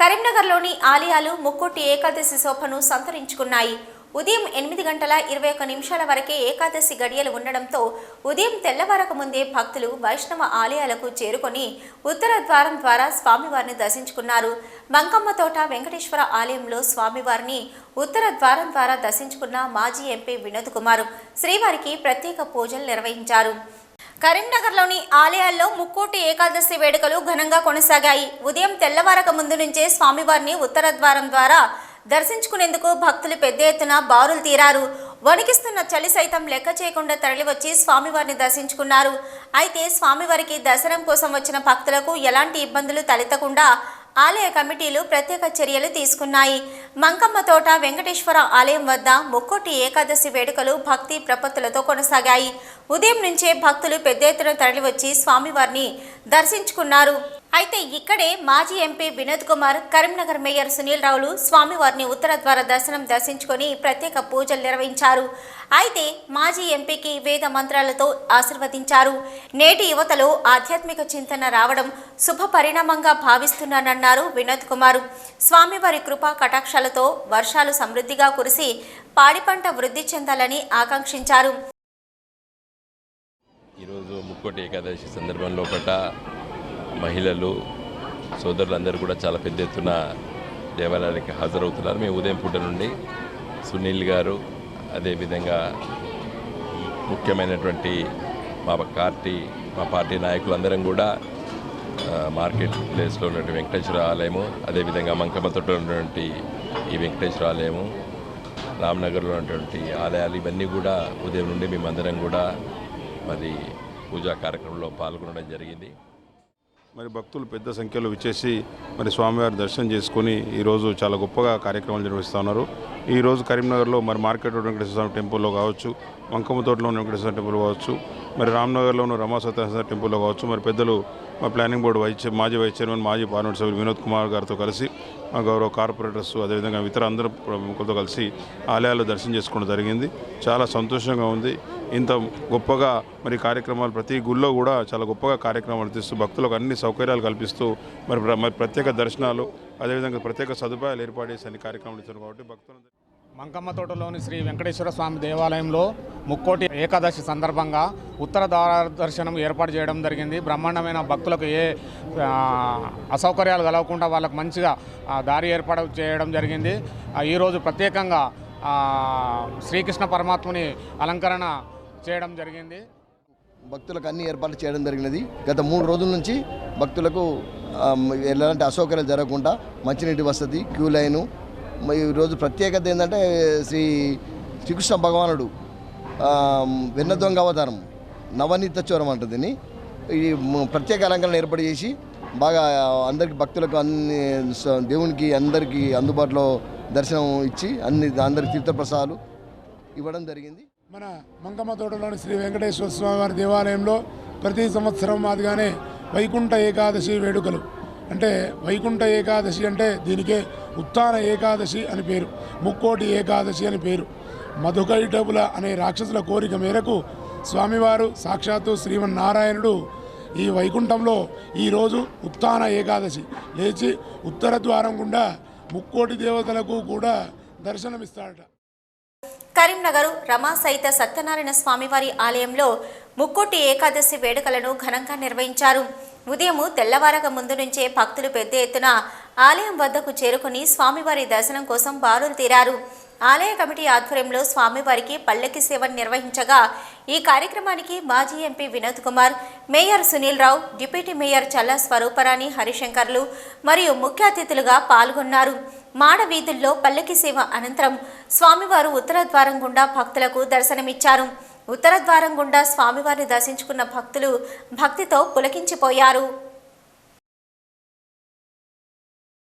కరీంనగర్లోని ఆలయాలు ముక్కోటి ఏకాదశి శోభను సంతరించుకున్నాయి. ఉదయం ఎనిమిది గంటల ఇరవై ఒక్క నిమిషాల వరకే ఏకాదశి గడియలు ఉండడంతో ఉదయం తెల్లవారక ముందే భక్తులు వైష్ణవ ఆలయాలకు చేరుకొని ఉత్తర ద్వారం ద్వారా స్వామివారిని దర్శించుకున్నారు. మంకమ్మ తోట వెంకటేశ్వర ఆలయంలో స్వామివారిని ఉత్తర ద్వారం ద్వారా దర్శించుకున్న మాజీ ఎంపీ వినోద్ కుమార్ శ్రీవారికి ప్రత్యేక పూజలు నిర్వహించారు. కరీంనగర్లోని ఆలయాల్లో ముక్కోటి ఏకాదశి వేడుకలు ఘనంగా కొనసాగాయి. ఉదయం తెల్లవారక ముందు నుంచే స్వామివారిని ఉత్తర ద్వారం ద్వారా దర్శించుకునేందుకు భక్తులు పెద్ద ఎత్తున బారులు తీరారు. వణికిస్తున్న చలి సైతం లెక్క చేయకుండా తరలివచ్చి స్వామివారిని దర్శించుకున్నారు. అయితే స్వామివారికి దర్శనం కోసం వచ్చిన భక్తులకు ఎలాంటి ఇబ్బందులు తలెత్తకుండా ఆలయ కమిటీలు ప్రత్యేక చర్యలు తీసుకున్నాయి. మంకమ్మ తోట వెంకటేశ్వర ఆలయం వద్ద ముక్కోటి ఏకాదశి వేడుకలు భక్తి ప్రపత్తులతో కొనసాగాయి. ఉదయం నుంచే భక్తులు పెద్ద ఎత్తున తరలివచ్చి స్వామివారిని దర్శించుకున్నారు. అయితే ఇక్కడే మాజీ ఎంపీ వినోద్ కుమార్ కరీంనగర్ మేయర్ సునీల్ రావులు స్వామివారిని ఉత్తర ద్వార దర్శనం దర్శించుకొని ప్రత్యేక పూజలు నిర్వహించారు. అయితే మాజీ ఎంపీకి వేద మంత్రాలతో ఆశీర్వదించారు. నేటి యువతలో ఆధ్యాత్మిక చింతన రావడం శుభ పరిణామంగా భావిస్తున్నానన్నారు వినోద్ కుమార్. స్వామివారి కృపా కటాక్షాలతో వర్షాలు సమృద్ధిగా కురిసి పాడి పంట వృద్ధి చెందాలని ఆకాంక్షించారు. ఈరోజు ముక్కోటి ఏకాదశి సందర్భంలో పట్ట మహిళలు సోదరులందరూ కూడా చాలా పెద్ద ఎత్తున దేవాలయానికి హాజరవుతున్నారు. మేము ఉదయం పూట నుండి సునీల్ గారు అదేవిధంగా ముఖ్యమైనటువంటి మా పార్టీ మా పార్టీ నాయకులందరం కూడా మార్కెట్ ప్లేస్లో ఉన్నటువంటి వెంకటేశ్వర ఆలయము అదేవిధంగా మంకమ్మతోట ఉన్నటువంటి ఈ వెంకటేశ్వర ఆలయము రామ్నగర్లో ఉన్నటువంటి ఆలయాలు ఇవన్నీ కూడా ఉదయం నుండి మేమందరం కూడా మరి పూజా కార్యక్రమంలో పాల్గొనడం జరిగింది. మరి భక్తులు పెద్ద సంఖ్యలో విచ్చేసి మరి స్వామివారి దర్శనం చేసుకుని ఈరోజు చాలా గొప్పగా కార్యక్రమాలు నిర్వహిస్తూ ఉన్నారు. ఈరోజు కరీంనగర్లో మరి మార్కెట్ వెంకటేశ్వర స్వామి టెంపుల్లో కావచ్చు వంకమ్మతోటలో ఉన్న వెంకటేశ్వర స్వామి టెంపుల్ కావచ్చు మరి రామ్నగర్లో ఉన్న రమా సత్యనారాయణ టెంపుల్లో కావచ్చు మరి పెద్దలు మా ప్లానింగ్ బోర్డు వైస్ మాజీ వైస్ చైర్మన్ మాజీ పార్లమెంట్ సభ్యులు వినోద్ కుమార్ గారితో కలిసి మా గౌరవ కార్పొరేటర్స్ అదేవిధంగా ఇతర అందరూ ప్రముఖులతో కలిసి ఆలయాల్లో దర్శనం చేసుకోవడం జరిగింది. చాలా సంతోషంగా ఉంది. ఇంత గొప్పగా మరి కార్యక్రమాలు ప్రతి గుళ్ళో కూడా చాలా గొప్పగా కార్యక్రమాలు తీస్తూ భక్తులకు అన్ని సౌకర్యాలు కల్పిస్తూ మరి ప్ర- మరి ప్రత్యేక దర్శనాలు అదేవిధంగా ప్రత్యేక సదుపాయాలు ఏర్పాటు చేసే కార్యక్రమాలు ఇచ్చారు కాబట్టి భక్తులందరూ మంకమ్మ తోటలోని శ్రీ వెంకటేశ్వర స్వామి దేవాలయంలో ముక్కోటి ఏకాదశి సందర్భంగా ఉత్తర ద్వార దర్శనం ఏర్పాటు చేయడం జరిగింది. బ్రహ్మాండమైన భక్తులకు ఏ అసౌకర్యాలు కలగకుండా వాళ్ళకు మంచిగా దారి ఏర్పాటు చేయడం జరిగింది. ఈరోజు ప్రత్యేకంగా శ్రీకృష్ణ పరమాత్ముని అలంకరణ చేయడం జరిగింది. భక్తులకు అన్ని ఏర్పాట్లు చేయడం జరిగినది. గత మూడు రోజుల నుంచి భక్తులకు ఎలాంటి అసౌకర్యాలు జరగకుండా మంచినీటి వసతి క్యూ లైను ఈరోజు ప్రత్యేకత ఏంటంటే శ్రీ శ్రీకృష్ణ భగవానుడు ఆ, వెన్న దొంగ అవతారం నవనీత చోరం అంటుంది దీన్ని. ఈ ప్రత్యేక అలంకరణ ఏర్పాటు చేసి బాగా అందరికి భక్తులకు అన్ని దేవునికి అందరికీ అందుబాటులో దర్శనం ఇచ్చి అన్ని అందరికి తీర్థప్రసాదాలు ఇవ్వడం జరిగింది మన మంకమ్మ తోటలోని శ్రీ వెంకటేశ్వర స్వామివారి దేవాలయంలో ప్రతి సంవత్సరం మాదిగానే వైకుంఠ ఏకాదశి వేడుకలు అంటే వైకుంఠ ఏకాదశి అంటే దీనికే ఉత్తాన ఏకాదశి అని పేరు ముక్కోటి ఏకాదశి అని పేరు. మధుకైటబుల అనే రాక్షసుల కోరిక మేరకు స్వామివారు సాక్షాత్తు శ్రీమన్నారాయణుడు ఈ వైకుంఠంలో ఈరోజు ఉత్తాన ఏకాదశి. లేచి ఉత్తర ద్వారం గుండా ముక్కోటి దేవతలకు కూడా దర్శనమిస్తాడట. కరీంనగర్ రమా సహిత సత్యనారాయణ స్వామివారి ఆలయంలో ముక్కోటి ఏకాదశి వేడుకలను ఘనంగా నిర్వహించారు. ఉదయం తెల్లవారక ముందు నుంచే భక్తులు పెద్ద ఎత్తున ఆలయం వద్దకు చేరుకుని స్వామివారి దర్శనం కోసం బారులు తీరారు. ఆలయ కమిటీ ఆధ్వర్యంలో స్వామివారికి పల్లకి సేవను నిర్వహించగా ఈ కార్యక్రమానికి మాజీ MP Vinod Kumar mayor Sunil Rao deputy mayor Challa Swaruparani హరిశంకర్లు మరియు ముఖ్య అతిథులుగా పాల్గొన్నారు. మాడ వీధుల్లో పల్లకి సేవ అనంతరం స్వామివారు ఉత్తర ద్వారం గుండా భక్తులకు దర్శనమిచ్చారు. ఉత్తర ద్వారం గుండా స్వామివారిని దర్శించుకున్న భక్తులు భక్తితో పులకించిపోయారు.